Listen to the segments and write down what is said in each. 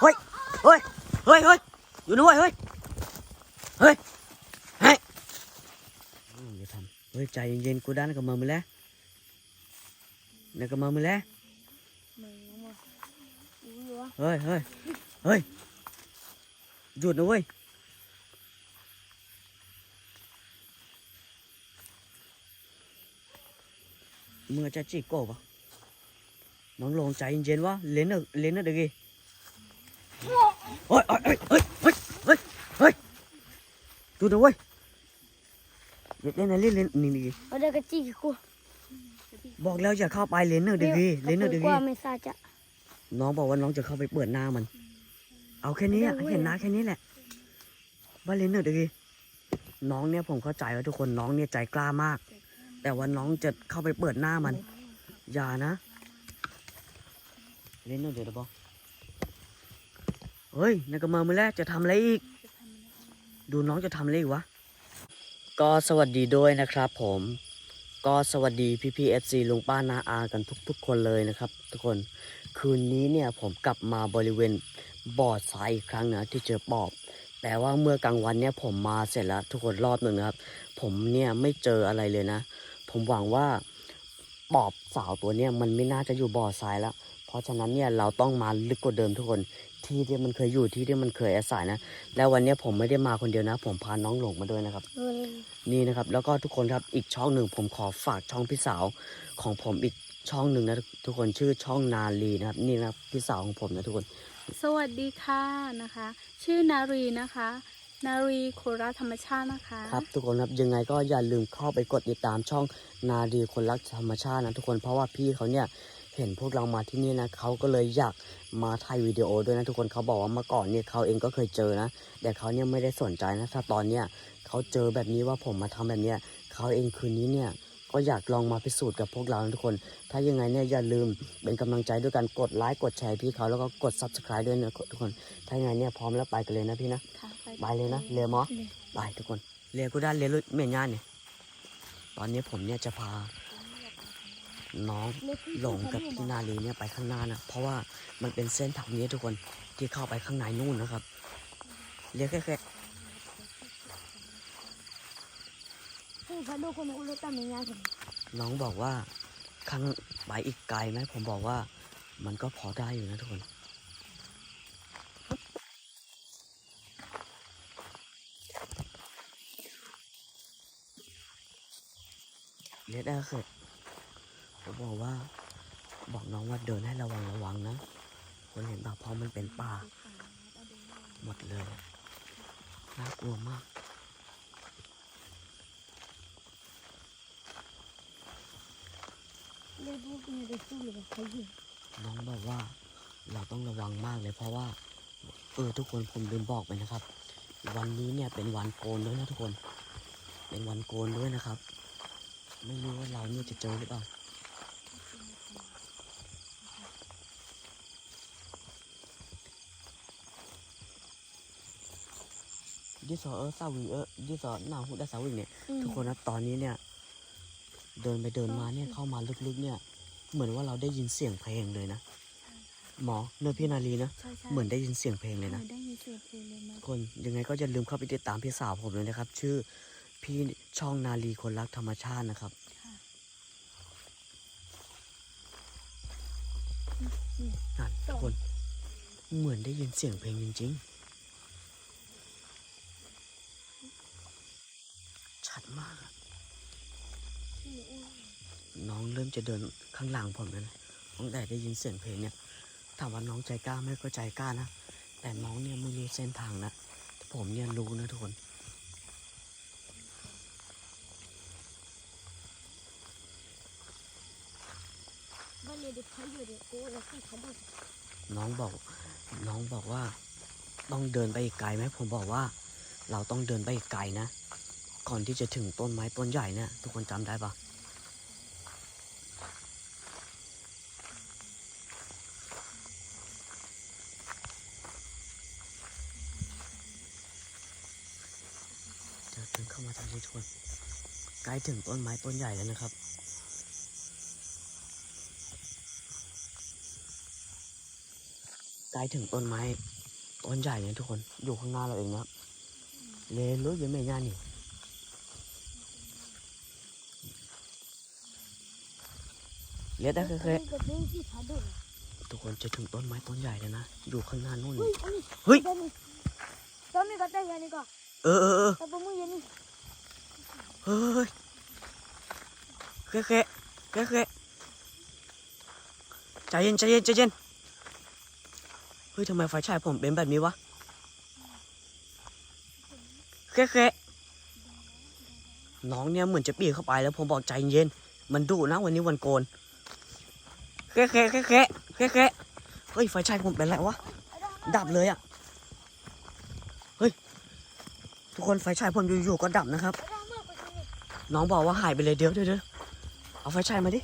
เฮ้ย เฮ้ย เฮ้ย เฮ้ย อยู่นะเว้ยเฮ้ย เฮ้ย เฮ้ยอย่าทำเฮ้ย ใจเย็นๆกูด้านกับมือมือแล้วนี่กับมือมือแล้วมึงมาอู้วะเฮ้ย เฮ้ย เฮ้ย หยุดนะเว้ยมือจะจีโก้ปะน้องลงใจเย็นๆวะเล่นเนอเล่นเนอะเด็กกี้ เฮ้ยเฮ้ยเฮ้ยเฮ้ยเฮ้ยเฮ้ยดูนะเว้ยเล่นนะเล่นเล่นนี่ดิเอาเด็กกระจีกูบอกแล้วอย่าเข้าไปเล่นเนอะเด็กกี้เล่นเนอะเด็กกกี้ว่าไม่ซาจะน้องบอกว่าน้องจะเข้าไปเปิดหน้ามัน เอาแค่นี้อะเอาเว้ยเห็นหน้าแค่นี้แหละว่าเล่นเนอะเด็กกี้น้องเนี่ยผมเข้าใจว่าทุกคนน้องเนี่ยใจกล้ามาก แต่ว่าน้องจะเข้าไปเปิดหน้ามัน อย่านะ เล่นเนอะเดี๋ยวเดี๋ยวบอก เฮ้ยนายกระเมอมือแรกจะทำอะไรอีก ดูน้องจะทำอะไรอีกวะ ก็สวัสดีด้วยนะครับผม ก็สวัสดีพี่พีเอฟซีลุงป้านาอากันทุก ๆ คนเลยนะครับ ทุกคน คืนนี้เนี่ยผมกลับมาบริเวณบ่อทรายอีกครั้งนะที่เจอปอบ แต่ว่าเมื่อกลางวันเนี่ยผมมาเสร็จแล้วทุกคนรอบหนึ่งนะครับ ผมเนี่ยไม่เจออะไรเลยนะ ผมหวังว่าปอบสาวตัวเนี่ยมันไม่น่าจะอยู่บ่อทรายแล้ว เพราะฉะนั้นเนี่ยเราต้องมาลึกกว่าเดิมทุกคน ที่ที่มันเคยอยู่ที่ที่มันเคยอาศัยนะ แล้ววันเนี้ยผมไม่ได้มาคนเดียวนะ ผมพาน้องหลงมาด้วยนะครับเออนี่นะครับ แล้วก็ทุกคนครับอีกช่องหนึ่งผมขอฝากช่องพี่สาวของผมอีกช่องหนึ่งนะทุกคนชื่อช่องนาลีนะครับ นี่นะครับพี่สาวของผมนะทุกคน สวัสดีค่ะนะคะ ชื่อนารีนะคะนารีโคราชธรรมชาตินะคะ ครับทุกคนครับยังไงก็อย่าลืมเข้าไปกดติดตามช่องนาดีคนรักธรรมชาตินะทุกคนเพราะว่าพี่เขาเนี่ย เห็นพวกเรามาที่นี่นะเขาก็เลยอยากมาถ่ายวิดีโอด้วยนะทุกคนเขาบอกว่าเมื่อก่อนเนี่ยเขาเองก็เคยเจอนะแต่เขาเนี่ยไม่ได้สนใจนะถ้าตอนเนี่ยเขาเจอแบบนี้ว่าผมมาทำแบบเนี้ยเขาเองคืนนี้เนี่ยก็อยากลองมาพิสูจน์กับพวกเรานะทุกคน ถ้ายังไงเนี่ยอย่าลืมเป็นกำลังใจด้วยการกดไลค์กดแชร์พี่เขาแล้วก็กด subscribe ด้วยนะทุกคน ถ้ายังไงเนี่ยพร้อมแล้วไปกันเลยนะพี่นะค่ะไปเลยนะเรือมอไปทุกคนเรียกกูได้เรียนรู้เมียนย่านเนี่ยตอนนี้ผมเนี่ยจะพา น้องหลงกับพี่นาลีเนี่ยไปข้างหน้านะเพราะว่ามันเป็นเส้นทางนี้ทุกคนที่เข้าไปข้างในนู่นนะครับเรียกแค่แค่น้องบอกว่าข้างไปอีกไกลไหมผมบอกว่ามันก็พอได้อยู่นะทุกคนเรียกได้เกิด ผมบอกว่า บอกน้องว่าเดินให้ระวังระวังนะคนเห็นป่ะเพราะมันเป็นป่า หมดเลยน่ากลัวมากเรียกพวกนี้ไปสู้หรือใครยิงน้องบอกว่าเราต้องระวังมากเลยเพราะว่าเออทุกคนผมลืมบอกไปนะครับ วันนี้เนี่ยเป็นวันโกนด้วยนะทุกคน เป็นวันโกนด้วยนะครับ ไม่รู้ว่าเราเนี่ยจะเจอหรือเปล่า ยี่สอเออสาวิงเออยี่สอหน้าหุดได้สาวิงเนี่ยทุกคนนะตอนนี้เนี่ย เดินไปเดินมาเนี่ยเข้ามาลึกๆเนี่ย เหมือนว่าเราได้ยินเสียงเพลงเลยนะหมอเนื้อพี่นาลีนะใช่ใช่เหมือนได้ยินเสียงเพลงเลยนะได้ยินเสียงเพลงเลยนะทุกคนยังไงก็อย่าลืมเข้าไปติดตามพี่สาวผมเลยนะครับ ชื่อพี่ช่องนาลีคนรักธรรมชาตินะครับค่ะนั่นทุกคนเหมือนได้ยินเสียงเพลงจริง ๆ ชัดมาก น้องเริ่มจะเดินข้างหลังผมแล้วนะตั้งแต่ได้ยินเสียงเพลงเนี่ยถามว่าน้องใจกล้าไหมก็ใจกล้านะ แต่น้องเนี่ยไม่รู้เส้นทางนะแต่ผมเนี่ยรู้นะทุกคนบ้านนี้เด็กเขาอยู่เด็กกูแล้วที่เขาดูน้องบอก น้องบอกว่า ต้องเดินไปอีกไกลไหมผมบอกว่า เราต้องเดินไปอีกไกลนะ ก่อนที่จะถึงต้นไม้ต้นใหญ่เนี่ยทุกคนจำได้ปะเดี๋ยวเดินเข้ามาทางนี้ทุกคนใกล้ถึงต้นไม้ต้นใหญ่แล้วนะครับใกล้ถึงต้นไม้ต้นใหญ่เนี่ยทุกคนอยู่ข้างหน้าเราเองนะครับเลรู้ยังไม่ย่านี่ เลได้เคยนี่ก็เป็นที่ผาดุๆทุกคนจะถึงต้นไม้ต้นใหญ่เลยนะ อยู่ข้างหน้านู่น เฮ้ยอันนี้เฮ้ยอันนี้ตอนนี้ก็ได้ยันนี่ก็เออเออเออแต่ผมมือยันนี่เฮ้ยเคเคเคเคใจเย็นใจเย็นใจเย็นเฮ้ยทำไมไฟฉายผมเป็นแบบนี้วะเคเคน้องเนี่ยเหมือนจะปีนเข้าไปแล้วผมบอกใจเย็น มันดุนะวันนี้วันโกน เคเคเคเคเคเคเฮ้ยไฟฉายผมเป็นไรวะ ดับเลยอะ เฮ้ย ทุกคนไฟฉายผมอยู่ๆก็ดับนะครับ น้องบอกว่าหายไปเลยเดี๋ยวเดี๋ยวเอาไฟฉายมาดิ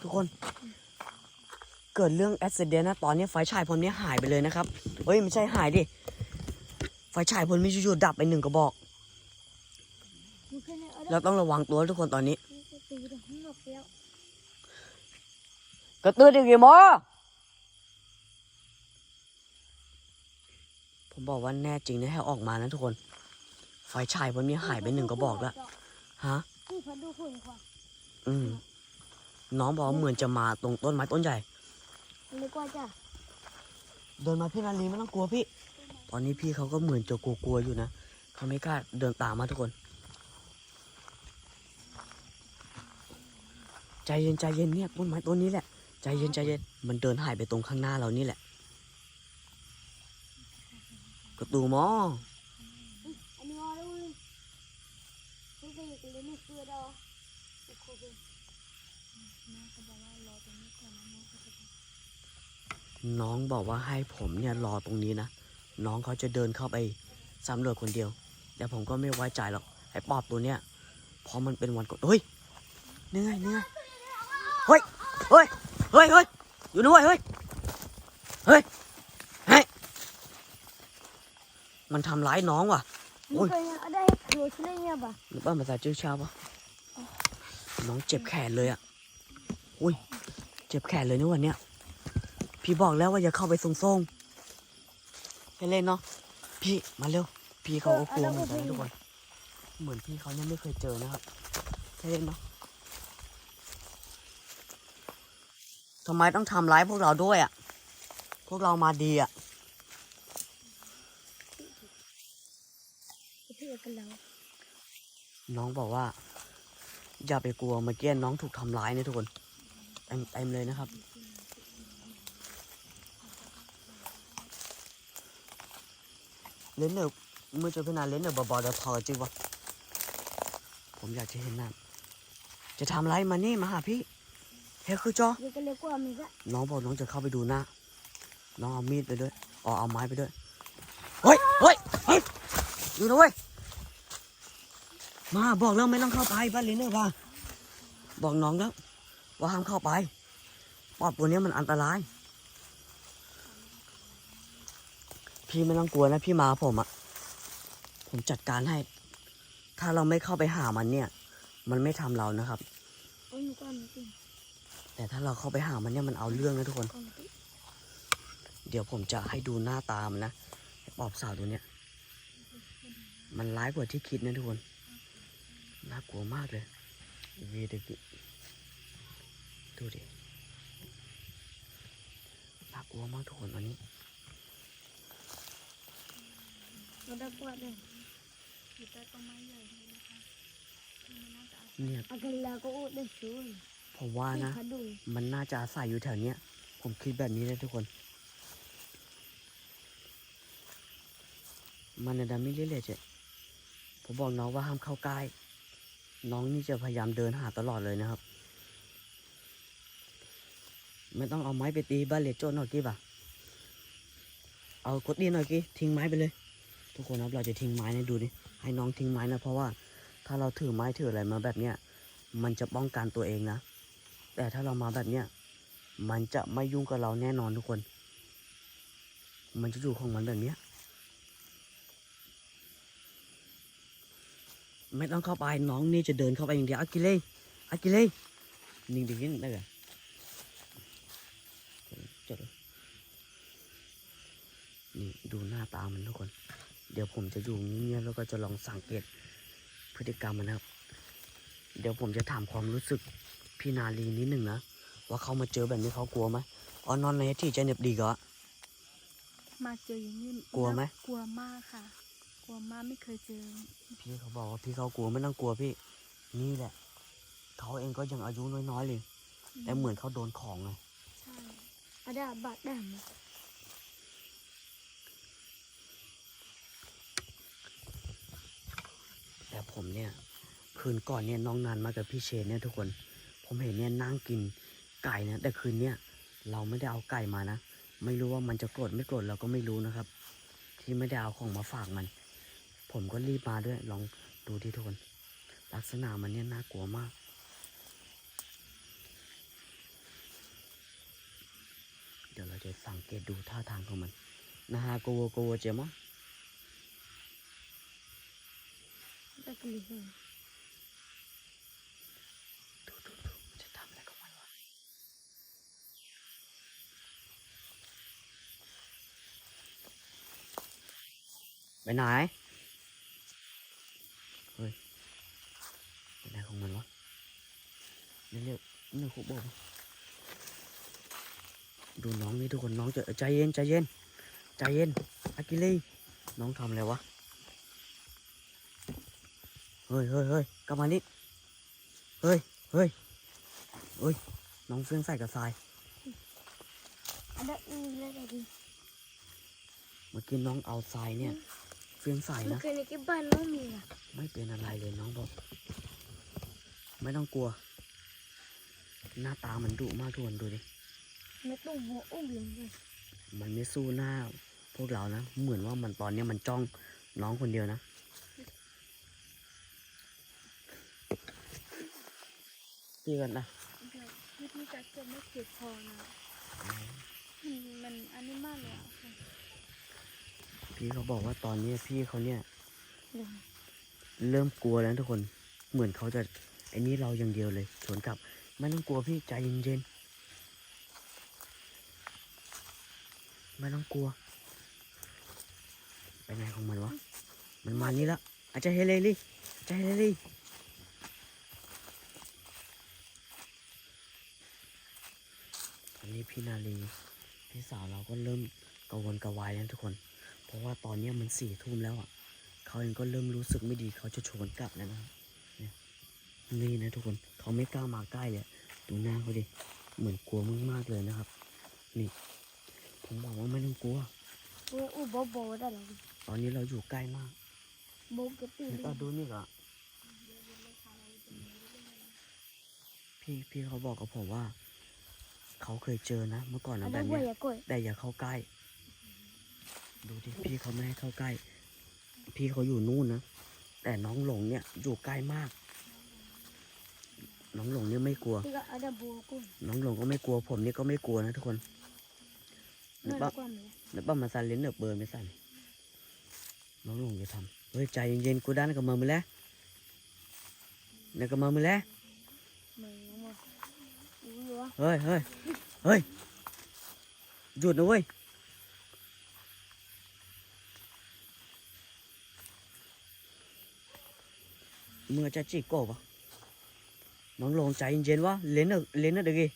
ทุกคน เกิดเรื่องแอุบิเหตุนะ ตอนนี้ไฟฉายผมเนี้หายไปเลยนะครับ เฮ้ยไม่ใช่หายดิ ไฟฉายผมมีอยู่ๆดับไปหนึ่งกระบอก เราต้องระวังตัวทุกคนตอนนี้ ตีเดี๋ยวข้างนอ กแล้วกระตือรือกี่โมผมบอกว่าแน่จริงนะให้ออกมานะทุกคน ไฟฉายผมนี้หายไปหนึ่งกระบอกแล้วฮะที่ผาดุคนกว่าอืมน้องบอกว่าเหมือนจะมาตรงต้นไม้ต้นใหญ่เล็กกว่าจ้ะเดินมาพี่นาลีไม่ต้องกลัวพี่ ตอนนี้พี่เขาก็เหมือนจะกลัวๆอยู่นะเขาไม่กล้าเดินตามมาทุกคน ใจเย็นใจเย็นเนี่ยต้นไม้ต้นนี้แหละ ใจเย็นใจเย็นมันเดินหายไปตรงข้างหน้าเรานี่แหละ กระตูมอน้องบอกว่าให้ผมเนี่ยรอตรงนี้นะ น้องเขาจะเดินเข้าไปสำรวจคนเดียว แต่ผมก็ไม่ไว้ใจหรอก ไอ้ปอบตัวเนี้ย เพราะมันเป็นวันก่อนเฮ้ย เหนื่อยเหนื่อยเฮ้ย เฮ้ย เฮ้ยเฮ้ยอยู่ด้วยเฮ้ยเฮ้ยเฮ้ยมันทำร้ายน้องว่ะมึงเคยเนี่ยเอาได้เผื่อชื่อเนี่ยป่ะหรือว่าภาษาจื้อชาปะน้องเจ็บแขนเลยอะอุ้ย เจ็บแขนเลยนี่วันเนี้ยพี่บอกแล้วว่าอย่าเข้าไปทรงๆให้เล่นเนาะพี่มาเร็ว พี่เขาก็กลัวเหมือนกันนะทุกคนเหมือนพี่เขายังไม่เคยเจอนะครับให้เล่นเนาะ ทำไมต้องทำร้ายพวกเราด้วยอะ พวกเรามาดีอะที่กันแล้วน้องบอกว่า อย่าไปกลัวเมื่อกี้น้องถูกทำร้ายเนี่ยทุกคนเต็มเต็มเลยนะครับ เล่นเนอะเมื่อเจอพี่นาเล่นเนอะบอๆเดี๋ยวถอดจริงวะผมอยากจะเห็นหน้าจะทำไรมานี่มาหาพี่ เฮ้ยคือจอเดี๋ยวก็เล็กกว่ามีก็น้องบอกน้องจะเข้าไปดูหน้าน้องเอามีดไปด้วยอ๋อเอาไม้ไปด้วยเฮ้ยเฮ้ยเฮ้ยดูนะเว้ยมาบอกแล้วไม่ต้องเข้าไปบ้านเลนเนอร์ป่ะบอกน้องแล้ว ว่าห้ามเข้าไปปอบตัวเนี้ยมันอันตราย พี่ไม่ต้องกลัวนะพี่มาผมอะผมจัดการให้ ถ้าเราไม่เข้าไปหามันเนี่ย มันไม่ทำเรานะครับ แต่ถ้าเราเข้าไปหามันเนี่ยมันเอาเรื่องนะทุกคนก่อนจริงเดี๋ยวผมจะให้ดูหน้าตามนนะไอ้ปอบสาวตัวเนี้ย มันร้ายกว่าที่คิดนะทุกคน น่ากลัวมากเลยวีดกิดูดิ น่ากลัวมากทุกคนวันนี้เราได้กว่าเลยอยู่ใต้ต้นไม้ใหญ่เลยนะคะมันน่าจะอาศัยเนี่ยอากันแล้วก็อุดได้ช่วย ผมว่าที่นะผาดุมันน่าจะอาศัยอยู่แถวเนี้ย ผมคิดแบบนี้เลยทุกคน มันนะดามิเรื่อยๆเจ๊ผมบอกน้องว่าห้ามเข้าใกล้ น้องนี่จะพยายามเดินหาตลอดเลยนะครับ ไม่ต้องเอาไม้ไปตีบ้านเลโจนหน่อยกี่ป่ะ เอากดดีหน่อยกี่ทิ้งไม้ไปเลย ทุกคนครับเราจะทิ้งไม้นะดูดิให้น้องทิ้งไม้นะเพราะว่า ถ้าเราถือไม้ถืออะไรมาแบบเนี้ยมันจะป้องกันตัวเองนะ แต่ถ้าเรามาแบบเนี้ยมันจะไม่ยุ่งกับเราแน่นอนทุกคน มันจะอยู่ของมันแบบเนี้ยไม่ต้องเข้าไปน้องนี่จะเดินเข้าไปอย่างเดียวอากิเล่อากิเล่นิ่งๆได้เหรอจดเลยดูหน้าตามันทุกคน เดี๋ยวผมจะอยู่เงียบๆแล้วก็จะลองสังเกตพฤติกรรมมันนะครับ เดี๋ยวผมจะถามความรู้สึก พี่นาลีนิดหนึ่งนะ ว่าเขามาเจอแบบนี้เขากลัวไหมอ๋อนอนในที่จะเหน็บดีก็มาเจออย่างนี้กลัวไหมกลัวมากค่ะ กลัวมากไม่เคยเจอ พี่เขาบอกว่าพี่เขากลัวไม่ต้องกลัวพี่ นี่แหละเขาเองก็ยังอายุน้อยๆเลยแต่เหมือนเขาโดนของไงใช่เอาได้บาดได้ไหมแต่ผมเนี่ย คืนก่อนเนี่ยน้องนานมากับพี่เชนเนี่ยทุกคน ผมเห็นเนี่ยนั่งกินไก่นะแต่คืนเนี่ยเราไม่ได้เอาไก่มานะ ไม่รู้ว่ามันจะโกรธไม่โกรธเราก็ไม่รู้นะครับ ที่ไม่ได้เอาของมาฝากมัน ผมก็รีบมาด้วย ลองดูที่ทุกคนลักษณะมันเนี่ยน่ากลัวมาก เดี๋ยวเราจะสังเกตดูท่าทางของมันนะฮะกลัวกลัวเจมั้ง ได้กลิ่นเลย ดูดูดูมันจะทำอะไรกับมันวะ ไปไหนเฮ้ยไปไหนของมันวะเรียกเรียกคุบบอกดูน้องนี่ทุกคนน้องจะใจเย็นใจเย็นใจเย็นอากิลีน้องทำอะไรวะเฮ้ยเฮ้ยเฮ้ยกลับมานี่เฮ้ยเฮ้ยเฮ้ยน้องเฟื่องใส่กับทรายเอาได้อือแล้วได้ดีเมื่อกี้น้องเอาทรายเนี่ยเฟื่องใส่มันนะเคยในที่บ้านน้องมีอะไม่เป็นอะไรเลยน้องบอก ไม่ต้องกลัว หน้าตามันดุมากทุกคนดูดิไม่ต้องหัวอุ้มเลยมันไม่สู้หน้า พวกเรานะ เหมือนว่ามันตอนเนี้ยมันจ้องน้องคนเดียวนะพี่กันนะวิธีการจะไม่เจ็บคอนะมันมันอันนี้มากเลยอะค่ะ พี่เขาบอกว่าตอนนี้พี่เขาเนี่ยเดี๋ยวเริ่มกลัวแล้วทุกคน เหมือนเขาจะไอ้นี่เราอย่างเดียวเลยสวนกลับไม่ต้องกลัวพี่ใจเย็นๆไม่ต้องกลัวไปไหนของมันวะมันมานี่แล้วอาจจะเฮเลลี่อาจจะเฮเลลี่ตอนนี้พี่นาลีพี่สาวเราก็เริ่มกระวนกระวายแล้วทุกคน เพราะว่าตอนเนี้ยมันสี่ทุ่มแล้วอะเขาเองก็เริ่มรู้สึกไม่ดีเขาจะชวนกลับแล้วนะครับเนี่ยนี่นะทุกคนเขาไม่กล้ามาใกล้เลยดูหน้าเขาดิเหมือนกลัวมากๆเลยนะครับ นี่ ผมบอกว่าไม่ต้องกลัวหัวอุ้มโบโบได้หรอตอนนี้เราอยู่ใกล้มากโบกระตีแล้วก็ดูนี่ก็พี่พี่เขาบอกกับผมว่า เขาเคยเจอนะ เมื่อก่อนนะเอาแบได้บหัวเนี้ยอย่าก้อยแต่อย่าเข้าใกล้ ดูดิพี่เขาไม่ให้เข้าใกล้ พี่เขาอยู่นู่นนะ แต่น้องหลงเนี่ยอยู่ใกล้มาก น้องหลงเนี่ยไม่กลัวที่ก็เอาได้บัวกุ้งน้องหลงก็ไม่กลัว ผมนี่ก็ไม่กลัวนะทุกคนนั่นึกนว่าความเลยนึกว่ามาสั่นเลนเนอร์เบอร์ไม่สั่นน้องหลงจะทำเฮ้ยใจเย็นๆกูด้านกับมือมือแล้วนี่กับมือมือแล้วมือมืออุ้ยวะเฮ้ยเฮ้ยเฮ้ยหยุดนะเว้ย มือจะจีโก้ปะน้องหลงใจเย็นๆวะเลนเนอร์เลนเนอร์เด็กกี้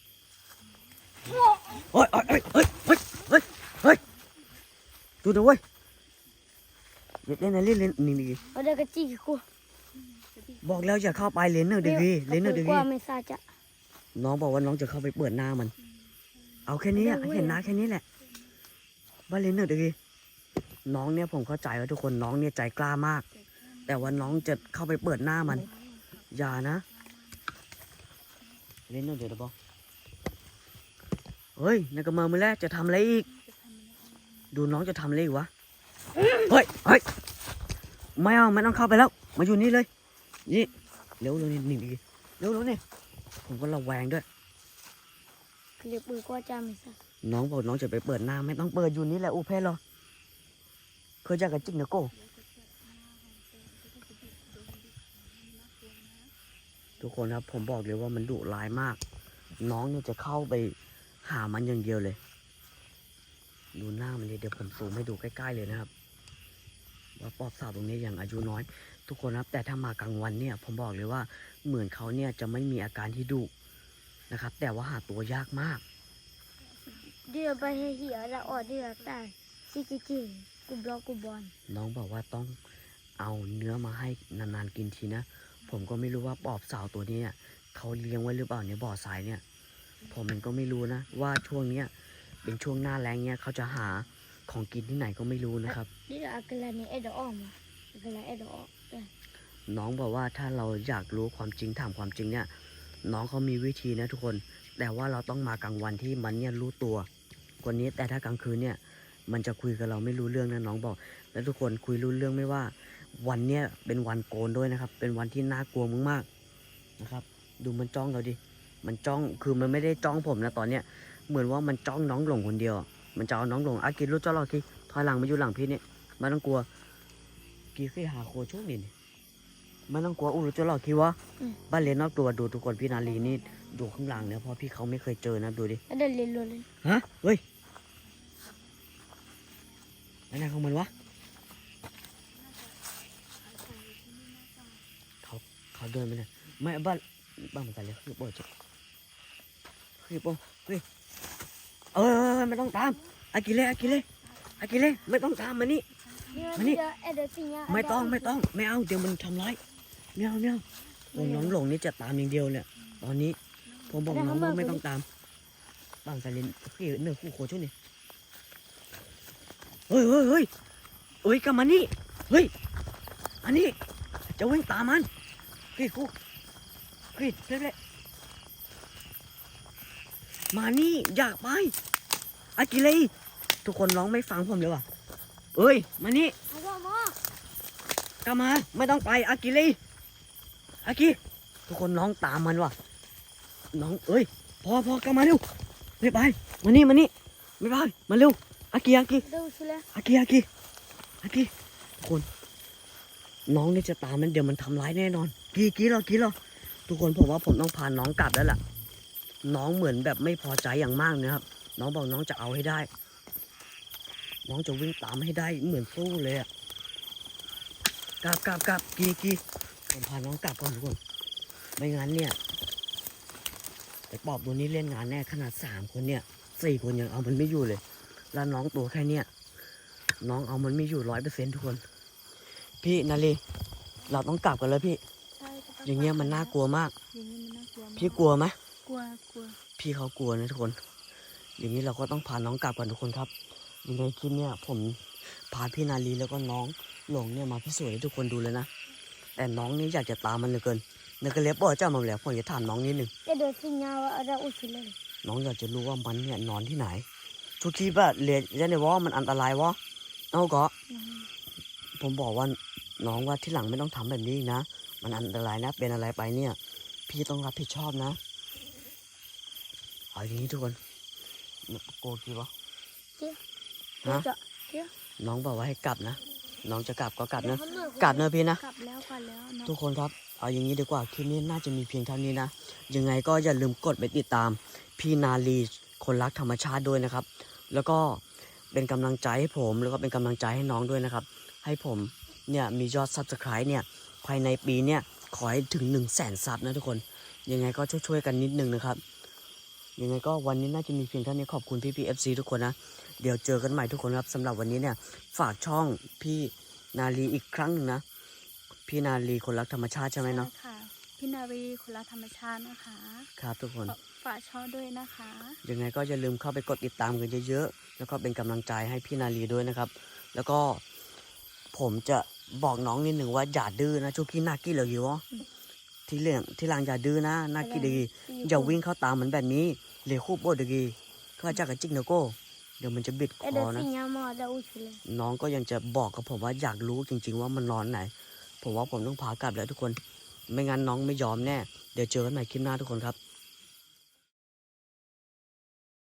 เฮ้ยเฮ้ยเฮ้ยเฮ้ยเฮ้ยเฮ้ยหยุดนะเว้ยเล่นเล่นนะเล่นเล่นนี่นี่เอาได้กระจี้กูบอกแล้วอย่าเข้าไปเลนเนอร์เด็กกี้เลนเนอร์เด็กกกี้ว่าไม่ซาจะน้องบอกว่าน้องจะเข้าไปเปิดหน้ามัน เอาแค่นี้อะเอาเว้ยเห็นหน้าแค่นี้แหละบ้านเลนเนอร์เด็กกี้น้องเนี่ยผมเข้าใจว่าทุกคนน้องเนี่ยใจกล้ามาก แต่ว่าน้องจะเข้าไปเปิดหน้ามัน อย่านะ เล่นเนอร์เดี๋ยวเดี๋ยวบอกเฮ้ยนายกระเมอมือแรกจะทำอะไรอีก ดูน้องจะทำอะไรอีกวะ เฮ้ยเฮ้ยไม่เอาไม่ต้องเข้าไปแล้ว มาอยู่นี่เลย นี่เร็วเร็วนี่นี่นี่เร็วเร็วนี่ผมก็ระแวงด้วยเรียกปืนกว่าจะไม่ซาน้องบอกน้องจะไปเปิดหน้าไม่ต้องเปิดอยู่นี่แหละอุเพศหรอเคยจะกระจิกนะโก้ ทุกคนครับผมบอกเลยว่ามันดุร้ายมาก น้องเนี่ยจะเข้าไปหามันอย่างเดียวเลย ดูหน้ามันดิเดี๋ยวผมซูมให้ดูใกล้ ๆ เลยนะครับว่าปอบสาวตรงนี้ยังอายุน้อย ทุกคนครับ แต่ถ้ามากลางวันเนี่ย ผมบอกเลยว่าเหมือนเขาเนี่ยจะไม่มีอาการที่ดุนะครับ แต่ว่าหาตัวยากมาก เดือไปให้เหี่ยวแล้วออดเดือตายซิจิจิกูบล็อกกูบอลน้องบอกว่าต้องเอาเนื้อมาให้นานๆกินทีนะ ผมก็ไม่รู้ว่าปอบสาวตัวนี้เนี่ยเขาเลี้ยงไว้หรือเปล่าในบ่อทรายเนี่ย ผมมันก็ไม่รู้นะ ว่าช่วงเนี้ยเป็นช่วงหน้าแล้งเนี่ยเขาจะหาของกินที่ไหนก็ไม่รู้นะครับเดืออักลานี่เอ็ดออกมาอักลาเอ็ดออกได้น้องบอกว่าถ้าเราอยากรู้ความจริงถามความจริงเนี่ย น้องเขามีวิธีนะทุกคน แต่ว่าเราต้องมากลางวันที่มันเนี่ยรู้ตัวกว่านี้แต่ถ้ากลางคืนเนี่ย มันจะคุยกับเราไม่รู้เรื่องนะน้องบอก แล้วทุกคนคุยรู้เรื่องไม่ว่า วันเนี้ยเป็นวันโกนด้วยนะครับ เป็นวันที่น่ากลัวมากๆนะครับ ดูมันจ้องเราดิ มันจ้อง คือมันไม่ได้จ้องผมนะตอนเนี้ย เหมือนว่ามันจ้องน้องหลงคนเดียวอะมันจะเอาน้องหลงอากิรู้จ้าหรอคีถอยหลังมาอยู่หลังพี่เนี่ยไม่ต้องกลัว กีเคยหาโคโชคดิเนี่ยไม่ต้องกลัวอู้รู้จ้าหรอคีวะบ้านเลนนอกตัวดูทุกคนพี่นาลีนี่ดูข้างหลังเนี่ยเพราะพี่เขาไม่เคยเจอนะดูดิเอ็ดเรียนรู้เลยฮะ เฮ้ยอะไรของมันวะ เขาเดินไปเนี่ยไม่บ้านบ้านเหมือนกันเลยคือโบจะคือโบเฮ้ยเออเออเออไม่ต้องตามอากิเล่อากิเล่อากิเล่ไม่ต้องตามมานี่มานี่เดือเอ็ดสิญาไม่ต้องไม่ต้องไม่เอาเดี๋ยวมันทำร้ายไม่เอาไม่เอาโอ้น้องหลงนี่จะตามอย่างเดียวเนี่ยตอนนี้ผมบอกน้องว่าไม่ต้องตามบางสลินพี่เนื้อคู่โคช่วยนี่เฮ้ยเฮ้ยเฮ้ยเอ้ยกลับมานี่เฮ้ยอันนี้จะวิ่งตามมัน พี่คู่พี่เล็กๆมานี่อยากไปอากิเลยทุกคนร้องไม่ฟังผมเลยว่ะเอ้ย มานี่เอาพ่อมากลับมา ไม่ต้องไปอากิเลยอากิ ทุกคนน้องตามมันว่ะ น้อง เอ้ย พอพอกลับมาเร็วไม่ไป มานี่มานี่ไม่ไป มาเร็วอากิอากิอากิอากิอากิทุกคน น้องนี่จะตามมันเดี๋ยวมันทำร้ายแน่นอน กี่กี่หรอกี่หรอทุกคนผมว่าผมต้องพาน้องกลับแล้วล่ะ น้องเหมือนแบบไม่พอใจอย่างมากนะครับ น้องบอกน้องจะเอาให้ได้ น้องจะวิ่งตามให้ได้เหมือนสู้เลยอะกลับกลับกลับกี่กี่ผมพาน้องกลับก่อนทุกคนไม่งั้นเนี่ยไอ้ปอบตัวนี้เล่นงานแน่ขนาดสามคนเนี่ยสี่คนยังเอามันไม่อยู่เลย แล้วน้องตัวแค่เนี้ยน้องเอามันไม่อยู่ร้อยเปอร์เซ็นทุกคน พี่นาลีเราต้องกลับกันแล้วพี่ อย่างเงี้ยมันน่ากลัวมาก อย่างเงี้ยมันน่ากลัวมากพี่กลัวไหมกลัวกลัวพี่เขากลัวนะทุกคน อย่างนี้เราก็ต้องพาน้องกลับกันทุกคนครับยังไงคลิปเนี่ยผมพาพี่นาลีแล้วก็น้องหลงเนี่ยมาพิสูจน์ให้ทุกคนดูเลยนะ แต่น้องนี่อยากจะตามมันเหลือเกินนึกเล็บบอกเจ้ามาแล้วผมจะถามน้องนิดหนึ่งเอ็ดสิญาว่าอะไรอุสิเลยน้องอยากจะรู้ว่ามันเนี่ยนอนที่ไหน ทุกทีป่ะเรียนเรียนในว่ามันอันตรายวะเอาก็อืมผมบอกว่าน้องว่าที่หลังไม่ต้องทำแบบนี้อีกนะ มันอันตรายนะ เป็นอะไรไปเนี่ย พี่ต้องรับผิดชอบนะเอาอย่างนี้ทุกคนโกรธกี่วะฮะจะน้องบอกว่าให้กลับนะ น้องจะกลับก็กลับนะเดี๋ยวเขาเลิกลับเนอะพี่นะกลับแล้วกลับแล้วเนาะทุกคนครับ เอาอย่างนี้ดีกว่า คลิปนี้น่าจะมีเพียงเท่านี้นะ ยังไงก็อย่าลืมกดไปติดตาม พี่นาลีคนรักธรรมชาติด้วยนะครับ แล้วก็เป็นกำลังใจให้ผม แล้วก็เป็นกำลังใจให้น้องด้วยนะครับ ให้ผมเนี่ยมียอด subscribe เนี่ยภายในปีเนี่ยขอให้ถึง1นึ่งแสนซับนะทุกคน ยังไงก็ช่วยๆกันนิดนึงนะครับ ยังไงก็วันนี้น่าจะมีเพียงเท่านี้ขอบคุณพี่พีเอฟซีทุกคนนะ เดี๋ยวเจอกันใหม่ทุกคนครับสำหรับวันนี้เนี่ยฝากช่องพี่นาลีอีกครั้งหนึ่งนะ พี่นาลีคนรักธรรมชาติใช่ไหมเนาะใช่ค่ะพี่นารีคนละธรรมชาตินะคะ ครับทุกคนฝากฝากช่องด้วยนะคะ ยังไงก็อย่าลืมเข้าไปกดติดตามกันเยอะๆแล้วก็เป็นกำลังใจให้พี่นาลีด้วยนะครับ แล้วก็ผมจะ บอกน้องนิดหนึ่งว่าอย่าดื้อนะชุกี้นากี้เหลืออยู่วะที่เรื่องที่หลังอย่าดื้อนะนากี้ดีอย่าวิ่งเข้าตามเหมือนแบบนี้เหลวคูบโบดกีเข้าจากกับจิกเนโก้เดี๋ยวมันจะบิดคเอ็ดอนะสิญามาอะไรอุสิเลยน้องก็ยังจะบอกกับผมว่าอยากรู้จริง ๆ ว่ามันนอนไหน ผมว่าผมต้องพากลับแล้วทุกคน ไม่งั้นน้องไม่ยอมแน่ เดี๋ยวเจอกันใหม่คลิปหน้าทุกคนครับ